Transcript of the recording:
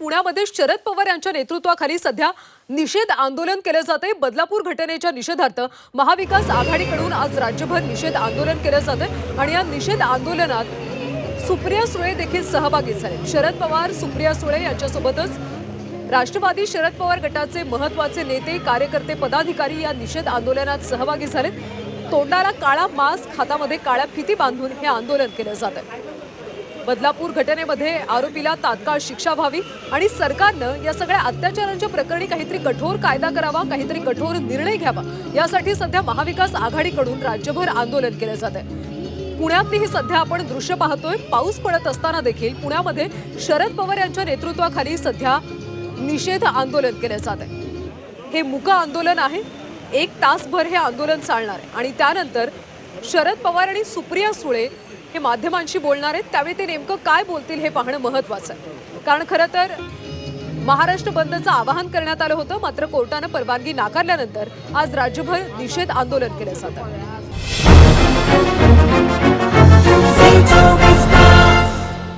पुण्यामध्ये शरद पवार यांच्या नेतृत्वाखाली सध्या निषेध आंदोलन केलं जाते बदलापूर घटनेच्या निषेधार्थ महाविकास आघाडीकडून आज राज्यभर निषेध आंदोलन केलं जातं आणि या निषेध आंदोलनात सुप्रिया सुळे देखील सहभागी झाले शरद पवार सुप्रिया सुळे यांच्यासोबतच राष्ट्रवादी शरद पवार गटाचे महत्त्वाचे नेते कार्यकर्ते पदाधिकारी या निषेध आंदोलनात सहभागी झालेत. तोंडाला काळा मास्क हातामध्ये काळ्या फिती बांधून हे आंदोलन केलं जातं बदलापूर घटनेमध्ये आरोपीला तात्काळ शिक्षा व्हावी आणि सरकारनं या सगळ्या अत्याचारांच्या प्रकरणी काहीतरी कठोर कायदा करावा काहीतरी कठोर निर्णय घ्यावा. यासाठी सध्या महाविकास आघाडीकडून राज्यभर आंदोलन केलं जात आहे. पुण्यातली ही सध्या आपण दृश्य पाहतोय. पाऊस पडत असताना देखील पुण्यामध्ये शरद पवार यांच्या नेतृत्वाखाली सध्या निषेध आंदोलन केलं जात आहे. हे मुक आंदोलन आहे. एक तासभर हे आंदोलन चालणार आहे. आणि त्यानंतर शरद पवार आणि सुप्रिया सुळे हे माध्यमांशी बोलणार आहेत. त्यावेळी ते नेमकं काय बोलतील हे पाहणं महत्वाचं आहे. कारण खरं तर महाराष्ट्र बंदचं आवाहन करण्यात आलं होतं. मात्र कोर्टानं परवानगी नाकारल्यानंतर आज राज्यभर निषेध आंदोलन केलं जातं.